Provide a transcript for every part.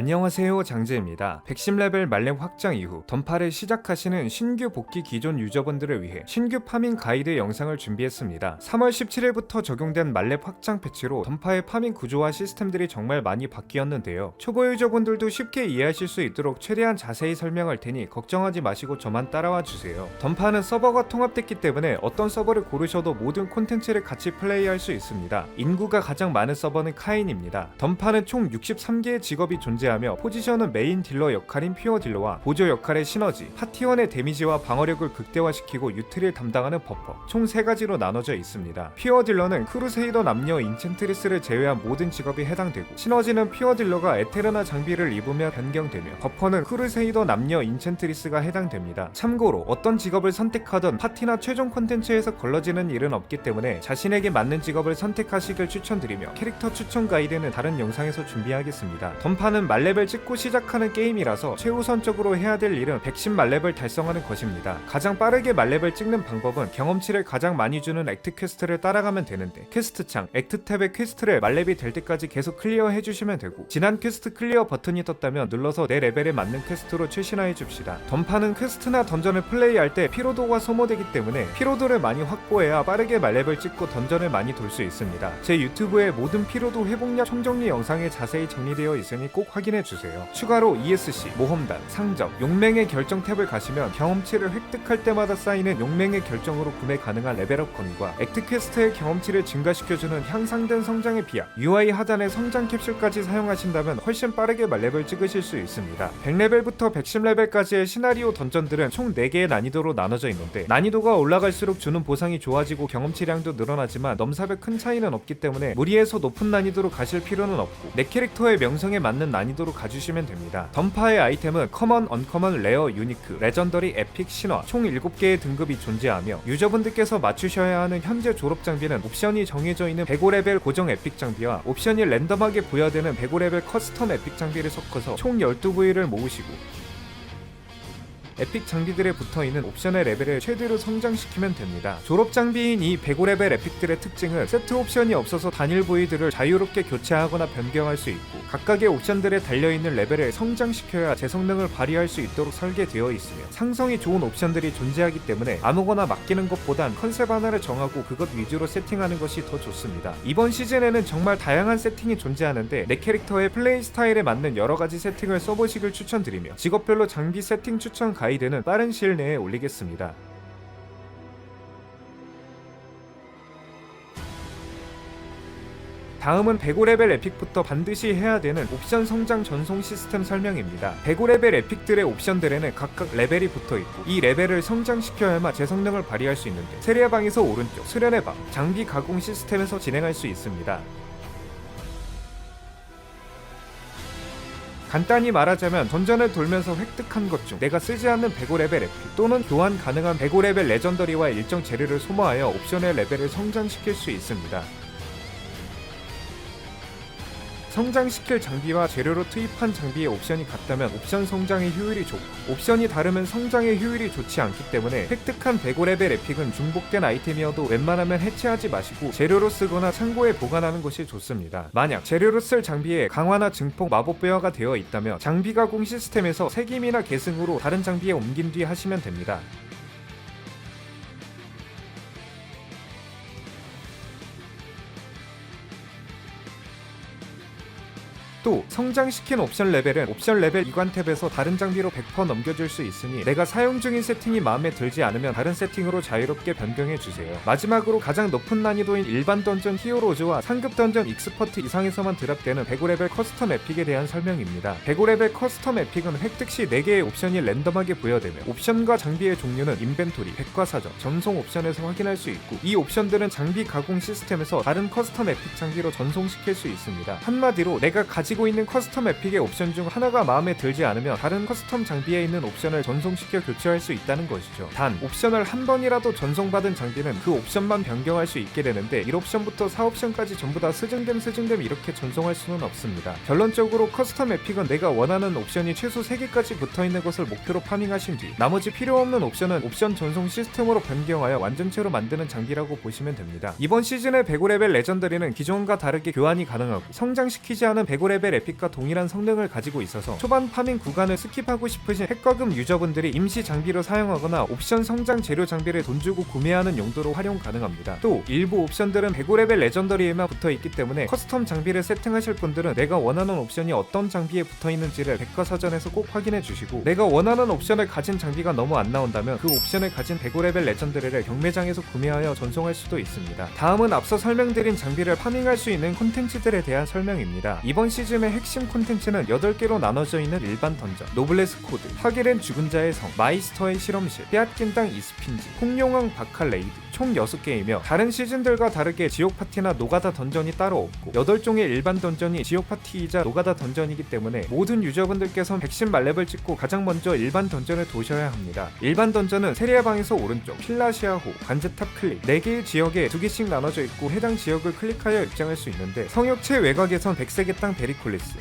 안녕하세요 장재입니다. 110레벨 말렙 확장 이후 던파를 시작하시는 신규 복귀 기존 유저분들을 위해 신규 파밍 가이드 영상을 준비했습니다. 3월 17일부터 적용된 말렙 확장 패치로 던파의 파밍 구조와 시스템들이 정말 많이 바뀌었는데요. 초보 유저분들도 쉽게 이해하실 수 있도록 최대한 자세히 설명할 테니 걱정하지 마시고 저만 따라와 주세요. 던파는 서버가 통합됐기 때문에 어떤 서버를 고르셔도 모든 콘텐츠를 같이 플레이할 수 있습니다. 인구가 가장 많은 서버는 카인입니다. 던파는 총 63개의 직업이 존재 하며 포지션은 메인 딜러 역할인 퓨어 딜러와 보조 역할의 시너지, 파티원의 데미지와 방어력을 극대화시키고 유트를 담당하는 버퍼 총 3가지로 나눠져 있습니다. 퓨어 딜러는 크루세이더 남녀 인챈트리스를 제외한 모든 직업이 해당되고 시너지는 퓨어 딜러가 에테르나 장비를 입으며 변경되며 버퍼는 크루세이더 남녀 인챈트리스가 해당됩니다. 참고로 어떤 직업을 선택하던 파티나 최종 콘텐츠에서 걸러지는 일은 없기 때문에 자신에게 맞는 직업을 선택하시길 추천드리며 캐릭터 추천 가이드는 다른 영상에서 준비하겠습니다. 던파는 말 렙을 찍고 시작하는 게임이라서 최우선적으로 해야 될 일은 110 말렙을 달성하는 것입니다. 가장 빠르게 말렙을 찍는 방법은 경험치를 가장 많이 주는 액트 퀘스트를 따라가면 되는데 퀘스트 창, 액트 탭의 퀘스트를 말렙이 될 때까지 계속 클리어 해주시면 되고 지난 퀘스트 클리어 버튼이 떴다면 눌러서 내 레벨에 맞는 퀘스트로 최신화해 줍시다. 던파는 퀘스트나 던전을 플레이할 때 피로도가 소모되기 때문에 피로도를 많이 확보해야 빠르게 말렙을 찍고 던전을 많이 돌 수 있습니다. 제 유튜브에 모든 피로도 회복약 총정리 영상에 자세히 정리되어 있으니 꼭 확인해 주세요. 추가로 ESC, 모험단, 상점, 용맹의 결정 탭을 가시면 경험치를 획득할 때마다 쌓이는 용맹의 결정으로 구매 가능한 레벨업 건과 액트 퀘스트의 경험치를 증가시켜주는 향상된 성장의 비약, UI 하단의 성장 캡슐까지 사용하신다면 훨씬 빠르게 말렙을 찍으실 수 있습니다. 100레벨부터 110레벨까지의 시나리오 던전들은 총 4개의 난이도로 나눠져 있는데 난이도가 올라갈수록 주는 보상이 좋아지고 경험치량도 늘어나지만 넘사벽 큰 차이는 없기 때문에 무리해서 높은 난이도로 가실 필요는 없고 내 캐릭터의 명성에 맞는 난이도 로 가주시면 됩니다. 던파의 아이템은 커먼, 언커먼, 레어, 유니크, 레전더리, 에픽, 신화 총 7개의 등급이 존재하며 유저분들께서 맞추셔야 하는 현재 졸업 장비는 옵션이 정해져 있는 105레벨 고정 에픽 장비와 옵션이 랜덤하게 부여되는 105레벨 커스텀 에픽 장비를 섞어서 총 12부위를 모으시고 에픽 장비들에 붙어있는 옵션의 레벨을 최대로 성장시키면 됩니다. 졸업 장비인 이 105레벨 에픽들의 특징은 세트 옵션이 없어서 단일 부위들을 자유롭게 교체하거나 변경할 수 있고 각각의 옵션들에 달려있는 레벨을 성장시켜야 제 성능을 발휘할 수 있도록 설계되어 있으며 상성이 좋은 옵션들이 존재하기 때문에 아무거나 맡기는 것보단 컨셉 하나를 정하고 그것 위주로 세팅하는 것이 더 좋습니다. 이번 시즌에는 정말 다양한 세팅이 존재하는데 내 캐릭터의 플레이 스타일에 맞는 여러 가지 세팅을 써보시길 추천드리며 직업별로 장비 세팅 추천 가이드 는 빠른 시일 내에 올리겠습니다. 다음은 105레벨 에픽부터 반드시 해야 되는 옵션 성장 전송 시스템 설명입니다. 105레벨 에픽들의 옵션들에는 각각 레벨이 붙어 있고 이 레벨을 성장시켜야만 제 성능을 발휘할 수 있는데 세리아 방에서 오른쪽, 수련의 방, 장비 가공 시스템에서 진행할 수 있습니다. 간단히 말하자면 던전을 돌면서 획득한 것 중 내가 쓰지 않는 105레벨 에픽 또는 교환 가능한 105레벨 레전더리와 일정 재료를 소모하여 옵션의 레벨을 성장시킬 수 있습니다. 성장시킬 장비와 재료로 투입한 장비의 옵션이 같다면 옵션 성장의 효율이 좋고 옵션이 다르면 성장의 효율이 좋지 않기 때문에 획득한 105레벨 에픽은 중복된 아이템이어도 웬만하면 해체하지 마시고 재료로 쓰거나 창고에 보관하는 것이 좋습니다. 만약 재료로 쓸 장비에 강화나 증폭 마법 베어가 되어 있다면 장비 가공 시스템에서 색임이나 계승으로 다른 장비에 옮긴 뒤 하시면 됩니다. 또 성장시킨 옵션 레벨은 옵션 레벨 이관 탭에서 다른 장비로 100% 넘겨줄 수 있으니 내가 사용 중인 세팅이 마음에 들지 않으면 다른 세팅으로 자유롭게 변경해 주세요. 마지막으로 가장 높은 난이도인 일반 던전 히어로즈와 상급 던전 익스퍼트 이상에서만 드랍되는 105레벨 커스텀 에픽에 대한 설명입니다. 105레벨 커스텀 에픽은 획득 시 4개의 옵션이 랜덤하게 부여되며 옵션과 장비의 종류는 인벤토리, 백과사전, 전송 옵션에서 확인할 수 있고 이 옵션들은 장비 가공 시스템에서 다른 커스텀 에픽 장비로 전송시킬 수 있습니다. 한마디로 내가 가지고 있는 커스텀 에픽의 옵션 중 하나가 마음에 들지 않으면 다른 커스텀 장비에 있는 옵션을 전송시켜 교체할 수 있다는 것이죠. 단 옵션을 한 번이라도 전송받은 장비는 그 옵션만 변경할 수 있게 되는데 1옵션부터 4옵션까지 전부 다 스증됨 스증됨 이렇게 전송할 수는 없습니다. 결론적으로 커스텀 에픽은 내가 원하는 옵션이 최소 3개까지 붙어있는 것을 목표로 파밍하신 뒤 나머지 필요 없는 옵션은 옵션 전송 시스템으로 변경하여 완전체로 만드는 장비라고 보시면 됩니다. 이번 시즌의 105레벨 레전더리는 기존과 다르게 교환이 가능하고 성장시키지 않은 105레벨 105 레벨 에픽과 동일한 성능을 가지고 있어서 초반 파밍 구간을 스킵하고 싶으신 핵과금 유저분들이 임시 장비로 사용하거나 옵션 성장 재료 장비를 돈 주고 구매하는 용도로 활용 가능합니다. 또 일부 옵션들은 105레벨 레전더리에만 붙어 있기 때문에 커스텀 장비를 세팅하실 분들은 내가 원하는 옵션이 어떤 장비에 붙어 있는지를 백과사전에서 꼭 확인해 주시고 내가 원하는 옵션을 가진 장비가 너무 안 나온다면 그 옵션을 가진 105레벨 레전드리를 경매장에서 구매하여 전송할 수도 있습니다. 다음은 앞서 설명드린 장비를 파밍할 수 있는 콘텐츠들에 대한 설명입니다. 이번 시즌 의 핵심 콘텐츠는 8개로 나눠져 있는 일반 던전, 노블레스 코드, 하기렌 죽은 자의 성, 마이스터의 실험실, 빼앗긴 땅 이스핀지, 홍룡왕 바칼 레이드 총 6개이며 다른 시즌들과 다르게 지옥 파티나 노가다 던전이 따로 없고 8종의 일반 던전이 지옥 파티이자 노가다 던전이기 때문에 모든 유저분들께선 백신 말렙을 찍고 가장 먼저 일반 던전을 도셔야 합니다. 일반 던전은 세리아 방에서 오른쪽, 필라시아호, 관제탑 클릭 4개의 지역에 2개씩 나눠져 있고 해당 지역을 클릭하여 입장할 수 있는데 성역 최외곽에선 백색의 땅 베리 콜리스.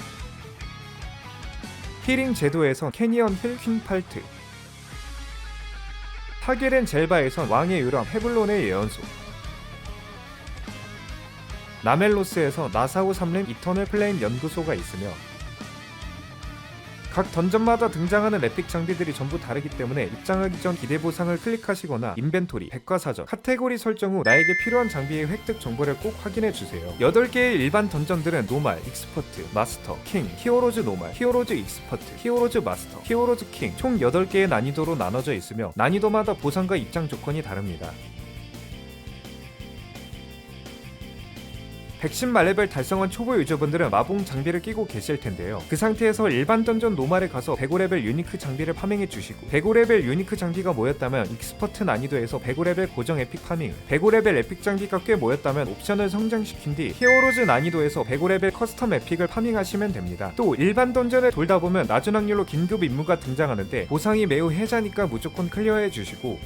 히링 제도에선 캐니언 힐 퀸팔트. 타게렌 젤바에선 왕의 유람 헤블론의 예언소. 나멜로스에서 나사우 3렘 이터널 플레인 연구소가 있으며 각 던전마다 등장하는 에픽 장비들이 전부 다르기 때문에 입장하기 전 기대 보상을 클릭하시거나 인벤토리, 백과사전, 카테고리 설정 후 나에게 필요한 장비의 획득 정보를 꼭 확인해 주세요. 8개의 일반 던전들은 노말, 익스퍼트, 마스터, 킹, 히어로즈 노말, 히어로즈 익스퍼트, 히어로즈 마스터, 히어로즈 킹 총 8개의 난이도로 나눠져 있으며 난이도마다 보상과 입장 조건이 다릅니다. 110말레벨 달성한 초보 유저분들은 마봉 장비를 끼고 계실 텐데요. 그 상태에서 일반 던전 노말에 가서 105레벨 유니크 장비를 파밍해 주시고 105레벨 유니크 장비가 모였다면 익스퍼트 난이도에서 105레벨 고정 에픽 파밍 105레벨 에픽 장비가 꽤 모였다면 옵션을 성장시킨 뒤 히어로즈 난이도에서 105레벨 커스텀 에픽을 파밍하시면 됩니다. 또 일반 던전을 돌다 보면 낮은 확률로 긴급 임무가 등장하는데 보상이 매우 해자니까 무조건 클리어해 주시고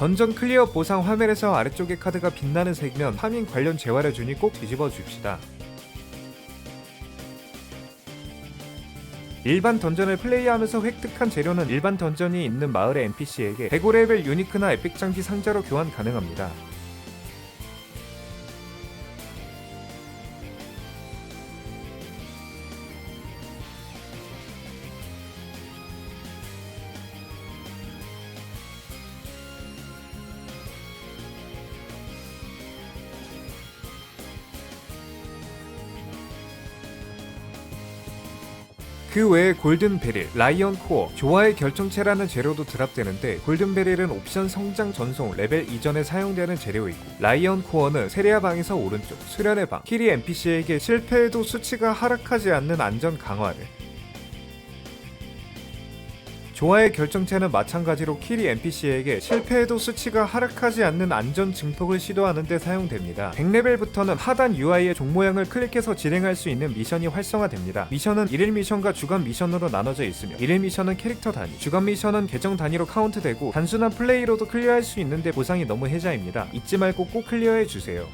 던전 클리어 보상 화면에서 아래쪽에 카드가 빛나는 색이면 파밍 관련 재활의 준이 꼭 뒤집어 줍시다. 일반 던전을 플레이하면서 획득한 재료는 일반 던전이 있는 마을의 NPC에게 105레벨 유니크나 에픽 장비 상자로 교환 가능합니다. 그 외에 골든 베릴, 라이언 코어, 조화의 결정체라는 재료도 드랍되는데 골든 베릴은 옵션 성장 전송 레벨 이전에 사용되는 재료이고 라이언 코어는 세리아 방에서 오른쪽, 수련의 방, 키리 NPC에게 실패해도 수치가 하락하지 않는 안전 강화를 조화의 결정체는 마찬가지로 키리 NPC에게 실패해도 수치가 하락하지 않는 안전 증폭을 시도하는 데 사용됩니다. 100레벨부터는 하단 UI의 종 모양을 클릭해서 진행할 수 있는 미션이 활성화됩니다. 미션은 1일 미션과 주간 미션으로 나눠져 있으며 1일 미션은 캐릭터 단위, 주간 미션은 계정 단위로 카운트되고 단순한 플레이로도 클리어할 수 있는데 보상이 너무 해자입니다. 잊지 말고 꼭 클리어해 주세요.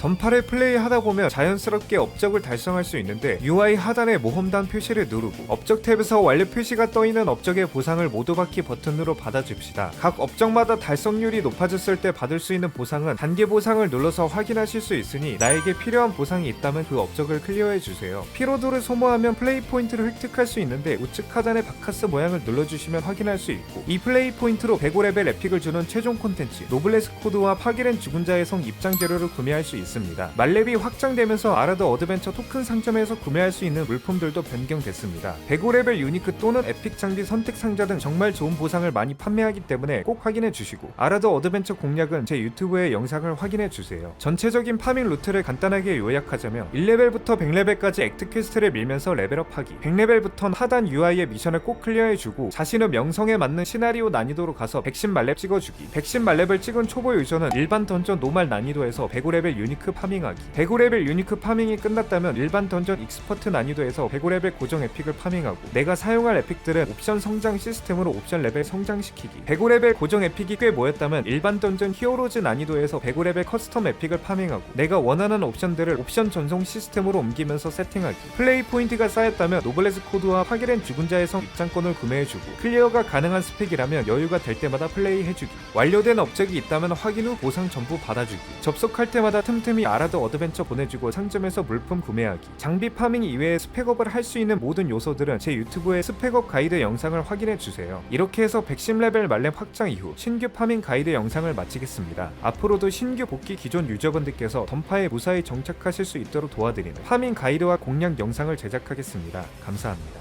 던파를 플레이하다 보면 자연스럽게 업적을 달성할 수 있는데 UI 하단의 모험단 표시를 누르고 업적 탭에서 완료 표시가 떠있는 업적의 보상을 모두 받기 버튼으로 받아줍시다. 각 업적마다 달성률이 높아졌을 때 받을 수 있는 보상은 단계 보상을 눌러서 확인하실 수 있으니 나에게 필요한 보상이 있다면 그 업적을 클리어해 주세요. 피로도를 소모하면 플레이 포인트를 획득할 수 있는데 우측 하단의 바카스 모양을 눌러주시면 확인할 수 있고 이 플레이 포인트로 105레벨 에픽을 주는 최종 콘텐츠 노블레스 코드와 파기렌 죽은 자의 성 입장 재료를 구매할 수 있습니다. 말렙이 확장되면서 아라드 어드벤처 토큰 상점에서 구매할 수 있는 물품들도 변경됐습니다. 105레벨 유니크 또는 에픽 장비 선택 상자 등 정말 좋은 보상을 많이 판매하기 때문에 꼭 확인해 주시고 아라드 어드벤처 공략은 제 유튜브의 영상을 확인해 주세요. 전체적인 파밍 루트를 간단하게 요약하자면 1레벨부터 100레벨까지 액트 퀘스트를 밀면서 레벨업하기 100레벨부터는 하단 UI의 미션을 꼭 클리어해주고 자신의 명성에 맞는 시나리오 난이도로 가서 백신 말렙 찍어주기 백신 말렙을 찍은 초보 유저는 일반 던전 노말 난이도에서 105레벨 유니크 유니크 파밍하기. 105레벨 유니크 파밍이 끝났다면 일반 던전 익스퍼트 난이도에서 105레벨 고정 에픽을 파밍하고 내가 사용할 에픽들은 옵션 성장 시스템으로 옵션 레벨 성장시키기. 105레벨 고정 에픽이 꽤 모였다면 일반 던전 히어로즈 난이도에서 105레벨 커스텀 에픽을 파밍하고 내가 원하는 옵션들을 옵션 전송 시스템으로 옮기면서 세팅하기. 플레이 포인트가 쌓였다면 노블레스 코드와 파괴된 죽은 자의 성 입장권을 구매해주고 클리어가 가능한 스펙이라면 여유가 될 때마다 플레이해주기. 완료된 업적이 있다면 확인 후 보상 전부 받아주기. 접속할 때마다 틈틈이 아라드 어드벤처 보내주고 상점에서 물품 구매하기. 장비 파밍 이외에 스펙업을 할 수 있는 모든 요소들은 제 유튜브에 스펙업 가이드 영상을 확인해 주세요. 이렇게 해서 110레벨 말렘 확장 이후 신규 파밍 가이드 영상을 마치겠습니다. 앞으로도 신규 복귀 기존 유저분들께서 던파에 무사히 정착하실 수 있도록 도와드리는 파밍 가이드와 공략 영상을 제작하겠습니다. 감사합니다